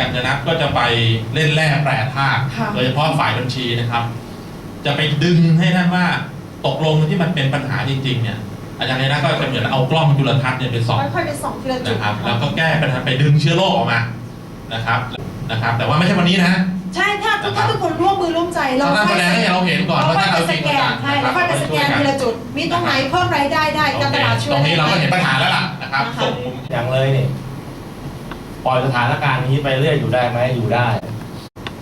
กันชนะก็จะไปเล่นแร่แปรธาตุค่ะ โดยเฉพาะฝ่ายบัญชีนะครับ จะไปดึงให้ท่านว่าตกลงที่มันเป็นปัญหาจริงๆเนี่ยอาจารย์เลยนะก็จะเหมือนเอากล้องจุลทรรศน์เนี่ยไปส่อง ค่อยๆไปส่องทีละจุดนะครับแล้วก็แก้ปัญหาไปดึงเชื้อโรคออกมานะครับนะครับ แต่ว่าไม่ใช่วันนี้นะใช่ถ้าถ้าทุกคนร่วมมือร่วมใจเราท่านแสดงให้เราเห็นก่อนว่าเราท่านค่เอาอยจไปริสงแกเอานจังใช่นะคเรารับค่อยไปสแกนทีละจุด มีตรงไหนเพิ่มรายได้ได้การตลาดช่วยตรงนี้เราก็เห็นได้ปัญหาแล้วล่ะนะครับนะคะส่งอย่างเลยนี่ ปล่อยสถานการณ์นี้ไปเรื่อยอยู่ได้ไหมอยู่ได้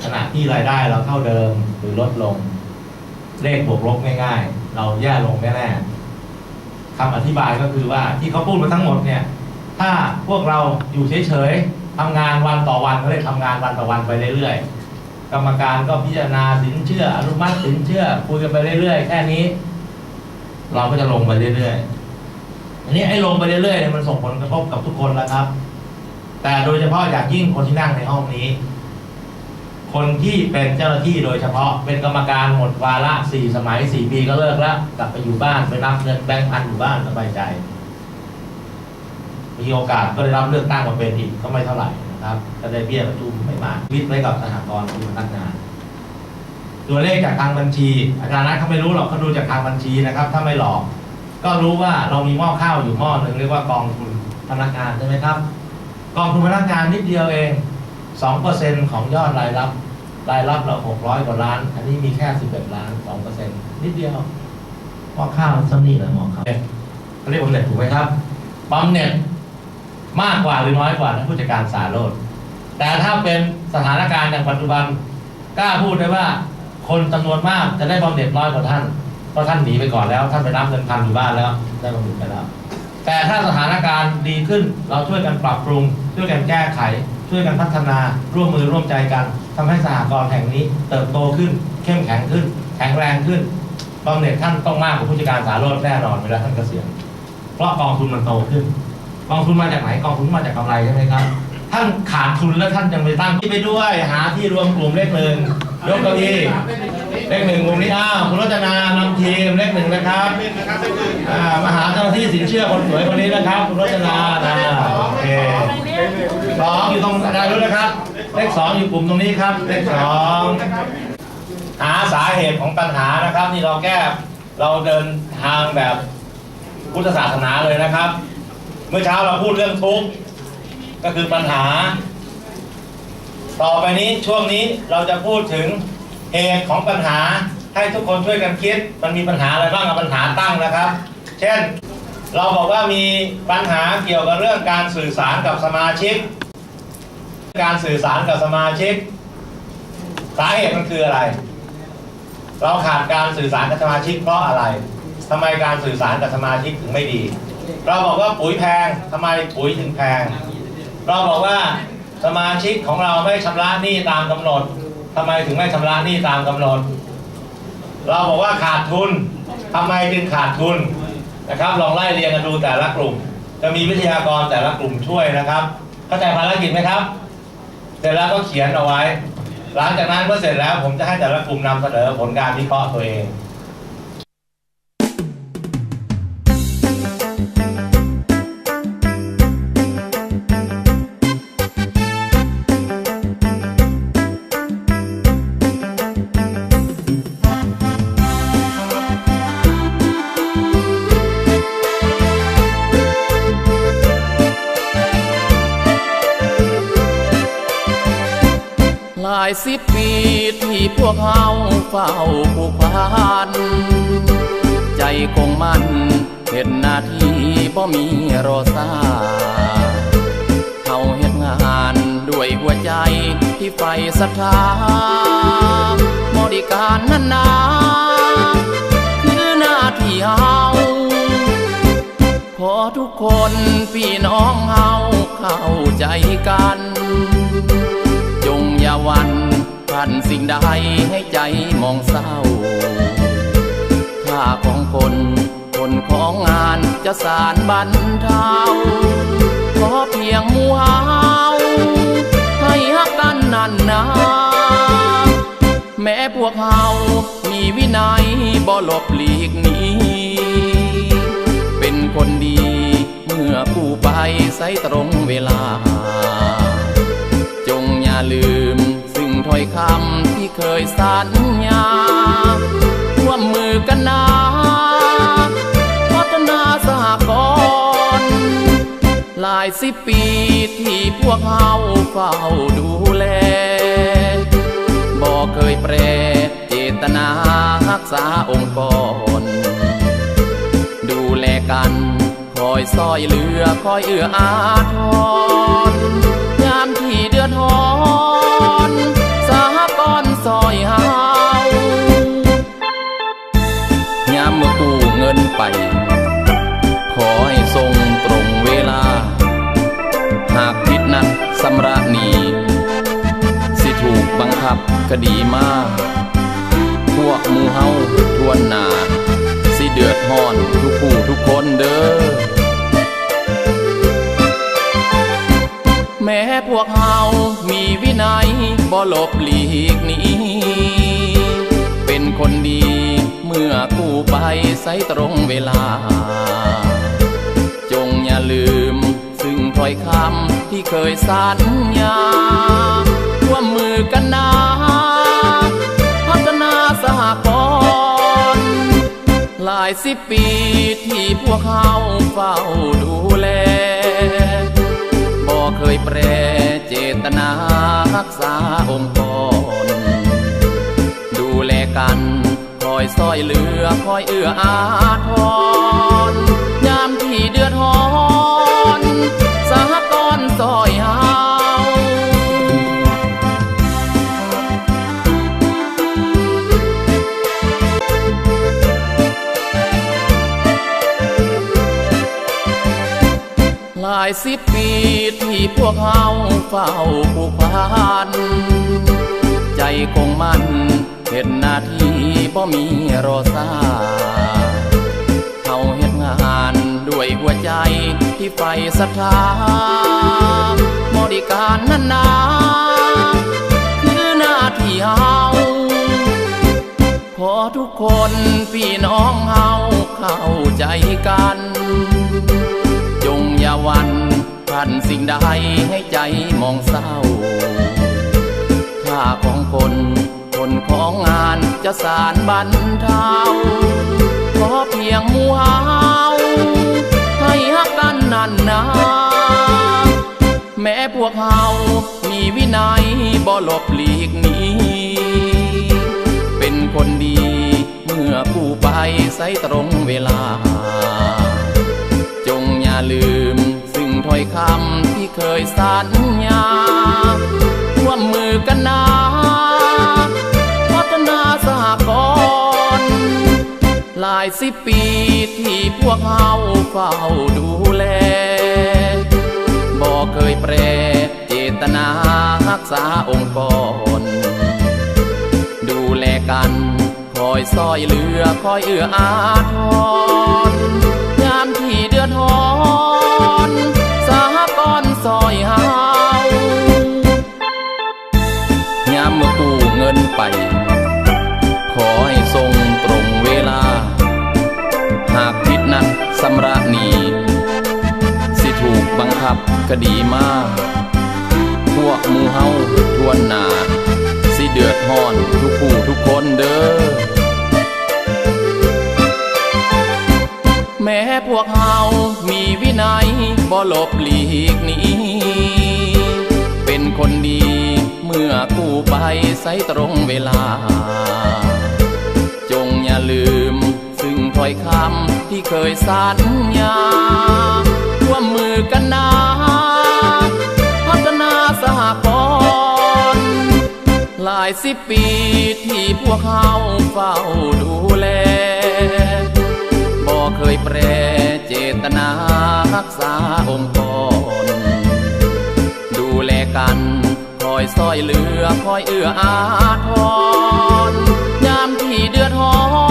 ขณะที่รายได้เราเท่าเดิมหรือลดลง เลขบวกลบง่ายๆ เราแย่ลงแน่ๆคำอธิบายก็คือว่าที่เขาพูดมาทั้งหมดเนี่ย ถ้าพวกเราอยู่เฉยๆทำงานวันต่อวันก็เลยทำงานวันต่อวันไปเรื่อยๆ กรรมการก็พิจารณาสินเชื่ออนุมัติสินเชื่อคุยกันไปเรื่อยๆ แค่นี้ เราก็จะลงไปเรื่อยๆอันนี้ไอ้ลงไปเรื่อยๆเนี่ยมันส่งผลกระทบกับทุกคนแล้วครับ แต่โดยเฉพาะอย่างยิ่งคนที่นั่งในห้องนี้ คนที่เป็นเจ้าหน้าที่โดยเฉพาะเป็นกรรมการหมดวาระสี่สมัยสี่ปีก็เลิกแล้ว กลับไปอยู่บ้านไปรับเงินแบงค์พันอยู่บ้านสบายใจ มีโอกาสก็ได้รับเลือกตั้งมาเป็นอีกก็ไม่เท่าไหร่นะครับก็ได้เบี้ยประชุมไม่มากวิทย์ไว้กับสหกรณ์คือพนักงานตัวเลขจากทางบัญชี อาจารย์นัทเขาไม่รู้หรอกเขาดูจากทางบัญชีนะครับ ถ้าไม่หลอก ก็รู้ว่าเรามีหม้อข้าวอยู่หม้อหนึ่งเรียกว่ากองทุนพนักงานใช่ไหมครับ กองทุนพนักงานนิดเดียวเองสองเปอร์เซ็นของยอดรายรับ รายรับเราหกร้อยกว่าล้าน อันนี้มีแค่สิบเอ็ดล้านสองเปอร์เซ็นนิดเดียวหม้อข้าวซ้ำนี่แหละหม้อข้าวเขาเรียกบำเหน็จถูกไหมครับบำเหน็จมากกว่าหรือน้อยกว่าท่านผู้จัดการสาโรดแต่ถ้าเป็นสถานการณ์อย่างปัจจุบันกล้าพูดได้ว่าคนจำนวนมากจะได้บำเหน็จน้อยกว่าท่านเพราะท่านหนีไปก่อนแล้ว ท่านไปรับเงินพันอยู่บ้านแล้ว ได้บำเหน็จไปแล้ว แต่ถ้าสถานการณ์ดีขึ้นเราช่วยกันปรับปรุง ช่วยกันแก้ไข ช่วยกันพัฒนาร่วมมือร่วมใจกันทำให้สหกรณ์แห่งนี้ เติบโตขึ้น เข้มแข็งขึ้น แข็งแรงขึ้นบำเหน็จท่านต้องมากกว่าผู้จัดการสาโรจน์แน่นอนเวลาท่านเกษียณเพราะกองทุนมันโตขึ้น กองทุนมาจากไหนกองทุนมาจากกำไรใช่ไหมครับท่านขาดทุนแล้วท่านยังไปตั้งที่ไปด้วยหาที่รวมกลุ่มเลขหนึ่ง ยกเก้าอี้เลขหนึ่งมุมนี้อ้าวคุณรจนานำทีมเลขหนึ่งนะครับอ่ามาหาเจ้าหน้าที่สินเชื่อคนสวยคนนี้นะครับคุณรจนานะโอเคสองอยู่ตรงอาจารย์รู้นะครับ เลขสองอยู่กลุ่มตรงนี้ครับ เลขสองหาสาเหตุของปัญหานะครับ นี่เราแก้เราเดินทางแบบพุทธศาสนาเลยนะครับ เมื่อเช้าเราพูดเรื่องทุกข์ก็คือปัญหา ต่อไปนี้ช่วงนี้เราจะพูดถึงเหตุของปัญหาให้ทุกคนช่วยกันคิด มันมีปัญหาอะไรบ้างกับปัญหาตั้งนะครับ เช่น เราบอกว่ามีปัญหาเกี่ยวกับเรื่องการสื่อสารกับสมาชิก การสื่อสารกับสมาชิก สาเหตุมันคืออะไร เราขาดการสื่อสารกับสมาชิกเพราะอะไรทำไมการสื่อสารกับสมาชิกถึงไม่ดี เราบอกว่าปุ๋ยแพงทำไมปุ๋ยถึงแพง เราบอกว่า สมาชิกของเราไม่ชำระหนี้ตามกำหนดทำไมถึงไม่ชำระหนี้ตามกำหนด เราบอกว่าขาดทุนทำไมจึงขาดทุนนะครับ ลองไล่เรียงกันดูแต่ละกลุ่ม จะมีวิทยากรแต่ละกลุ่มช่วยนะครับ เข้าใจภารกิจไหมครับ เสร็จแล้วก็เขียนเอาไว้ หลังจากนั้นเมื่อเสร็จแล้วผมจะให้แต่ละกลุ่มนำเสนอผลการวิเคราะห์ตัวเอง หลายสิบปีที่พวกเฮาเฝ้าผูกพัน ใจคงมันเห็นหน้าที่บ่มีรอซาเฮาเฮ็ดงานด้วยหัวใจที่ใฝ่ศรัทธาบริการนั้นนาคือหน้าที่เฮาขอทุกคนพี่น้องเฮาเข้าใจกัน จงอย่าหวันสิ่งใดให้ใจมองเศร้าค่าของคนคนของงานจะสารบันเทาขอเพียงมูเฮาให้ฮักกันนานนาแม้พวกเฮามีวินัยบ่หลบหลีกหนีเป็นคนดีเมื่อผู้ไปใส่ตรงเวลา จงอย่าลืม ถ้อยคำที่เคยสัญญาร่วมมือกันนาพัฒนาสหกรณ์หลายสิบปีที่พวกเขาเฝ้าดูแลบ่เคยแปรเจตนารักษาองค์กร ดูแลกันคอยซอยเหลือคอยเอื้ออาทรยามที่เดือดร้อน ไป ขอให้ทรงตรงเวลา หากผิดนั้นสำระนี สิถูกบังคับคดีมาพวกมูเฮาทวนหนา สิเดือดห้อนทุกผู้ทุกคนเด้อ แม้พวกเฮามีวินัยบ่หลบหลีกหนีเป็นคนดี มื่อกูไปใส่ตรงเวลา จงอย่าลืม ซึ่งถ้อยคำที่เคยสัญญาร่วมมือกันนะพัฒนาสหกรณ์หลายสิบปีที่พวกเขาเฝ้าดูแลบ่เคยแปรเจตนารักษาองค์กรดูแลกัน อยซอยเหลือคอยเอื้ออาทรยามที่เดือดร้อนสหกรณ์ซอยเฮาหลายสิบปีที่พวกเขาเฝ้าผูกพันใจคงมัน เห็นหน้าที่บ่มีรอซาเขาเฮ็ดงานด้วยหัวใจที่ไฟศรัทธาบริการนั้นนาคือหน้าที่เฮาขอทุกคนพี่น้องเฮาเข้าใจกัน จงอย่าวันพันสิ่งใดให้ใจมองเศร้าค่าของคน นของงานจะสารบันเทาขอเพียงมูเฮาให้ฮักกันนานนาแม้พวกเฮามีวินัยบ่หลบหลีกหนีเป็นคนดี เมื่อผู้ไปใส่ตรงเวลา จงอย่าลืม ซึ่งถ้อยคำที่เคยสัญญาร่วมมือกันนะ สิบปีที่พวกเขาเฝ้าดูแลบ่เคยแปรเจตนารักษาองค์กร ดูแลกัน คอยซอยเหลือคอยเอื้ออาทร คับคดีมากพวกมูเฮาทวนหนา สิเดือดห้อนทุกผู้ทุกคนเด้อ แม้พวกเฮามีวินัยบ่หลบหลีกหนีเป็นคนดีเมื่อกู้ไปใส่ตรงเวลา จงอย่าลืม ซึ่งถ้อยคำที่เคยสัญญาายสิบปีที่พวกเขาเฝ้าดูแลบ่เคยแปรเจตนารักษาองค์กร ดูแลกันคอยซอยเหลือคอยเอื้ออาทรยามที่เดือดร้อ